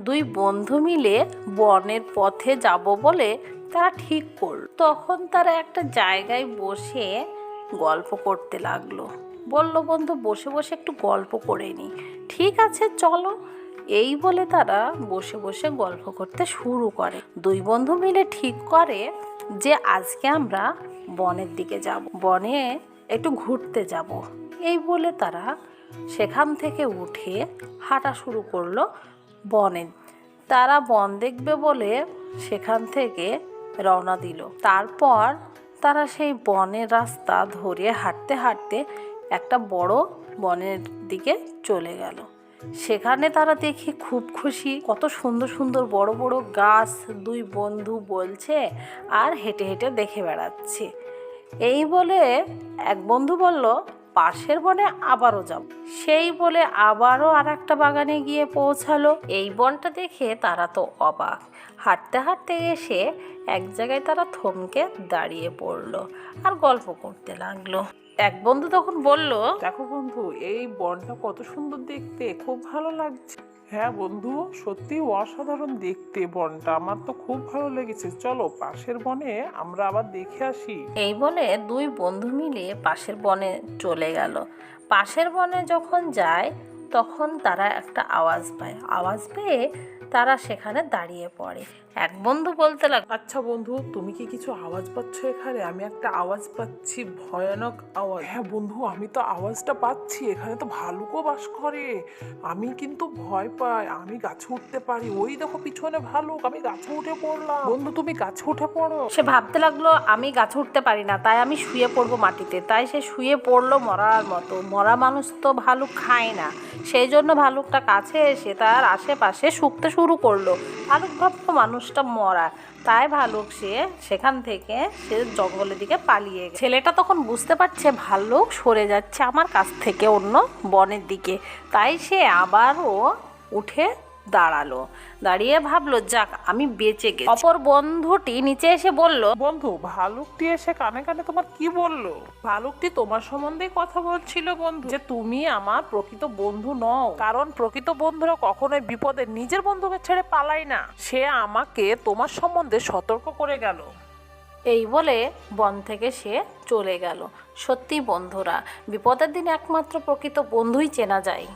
দুই বন্ধু মিলে বনের পথে যাব বলে তারা ঠিক করল। তখন তারা একটা জায়গায় বসে গল্প করতে লাগল। বলল, বন্ধু, বসে বসে একটু গল্প করে নি ঠিক আছে, চলো। এই বলে তারা বসে বসে গল্প করতে শুরু করে। দুই বন্ধু মিলে ঠিক করে যে, আজকে আমরা বনের দিকে যাব, বনে একটু ঘুরতে যাব। এই বলে তারা সেখান থেকে উঠে হাঁটা শুরু করল বনে। তারা বন দেখবে বলে সেখান থেকে রওনা দিল। তারপর তারা সেই বনের রাস্তা ধরে হাঁটতে হাঁটতে একটা বড় বনের দিকে চলে গেল। সেখানে তারা দেখি খুব খুশি, কত সুন্দর সুন্দর বড় বড় গাছ, দুই বন্ধু বলছে আর হেঁটে হেঁটে দেখে বেড়াচ্ছে। এই বলে এক বন্ধু বলল পাশের বনে আবারও যাব। সেই বলে আবারও আর একটা বাগানে গিয়ে পৌঁছালো। এই বনটা দেখে তারা তো অবাক। হাঁটতে হাঁটতে এসে এক জায়গায় তারা থমকে দাঁড়িয়ে পড়ল আর গল্প করতে লাগল। এক বন্ধু তখন বলল, দেখো বন্ধু, এই বনটা কত সুন্দর দেখতে, খুব ভালো লাগছে। হ্যাঁ বন্ধু, সত্যি অসাধারণ দেখতে বনটা। আমার তো খুব ভালো লেগেছে। চলো, পাশের বনে আমরা আবার দেখে আসি। এই বলে দুই বন্ধু মিলে পাশের বনে চলে গেল। পাশের বনে যখন যায়, তখন তারা একটা আওয়াজ পায়। আওয়াজ পেয়ে তারা সেখানে দাঁড়িয়ে পড়ে। এক বন্ধু বলতে লাগল আচ্ছা বন্ধু তুমি কি কিছু আওয়াজ পাচ্ছ এখানে? আমি একটা আওয়াজ পাচ্ছি ভয়ানক আওয়াজ। হ্যাঁ বন্ধু আমি তো আওয়াজটা পাচ্ছি এখানে তো ভালুকও বাস করে। আমি কিন্তু ভয় পাই আমি গাছে উঠতে পারি। ওই দেখো পিছনে ভালুক আমি গাছে উঠে পড়লাম। বন্ধু তুমি গাছে উঠে পড়ো। সে ভাবতে লাগল আমি গাছে উঠতে পারি না তাই আমি শুয়ে পড়ব মাটিতে। তাই সে শুয়ে পড়ল মরার মতো। মরা মানুষ তো ভালুক খায় না। সেই জন্য ভালুকটা কাছে এসে তার আশেপাশে শুকতে শুরু করল। ভালুক ভাবতো মানুষটা মরা। তাই ভালুক সে সেখান থেকে সে জঙ্গলের দিকে পালিয়ে গেছে। ছেলেটা তখন বুঝতে পারছে ভাল্লুক সরে যাচ্ছে আমার কাছ থেকে অন্য বনের দিকে। তাই সে আবারও উঠে দাঁড়াল। দাঁড়িয়ে ভাবলো যাক আমি বেঁচে গেছি। অপর বন্ধুটি নিচে এসে বলল বন্ধু ভালুকটি এসে কানে কানে তোমার কি বলল? ভালুকটি তোমার সম্বন্ধে কথা বলছিল বন্ধু যে তুমি আমার প্রকৃত বন্ধু নও। কারণ প্রকৃত বন্ধুরা কখনোই বিপদে নিজের বন্ধুকে ছেড়ে পালায় না। সে আমাকে তোমার সম্বন্ধে সতর্ক করে গেল। এই বলে বন থেকে সে চলে গেল। সত্যি বন্ধুরা বিপদের দিন একমাত্র প্রকৃত বন্ধুই চেনা যায়।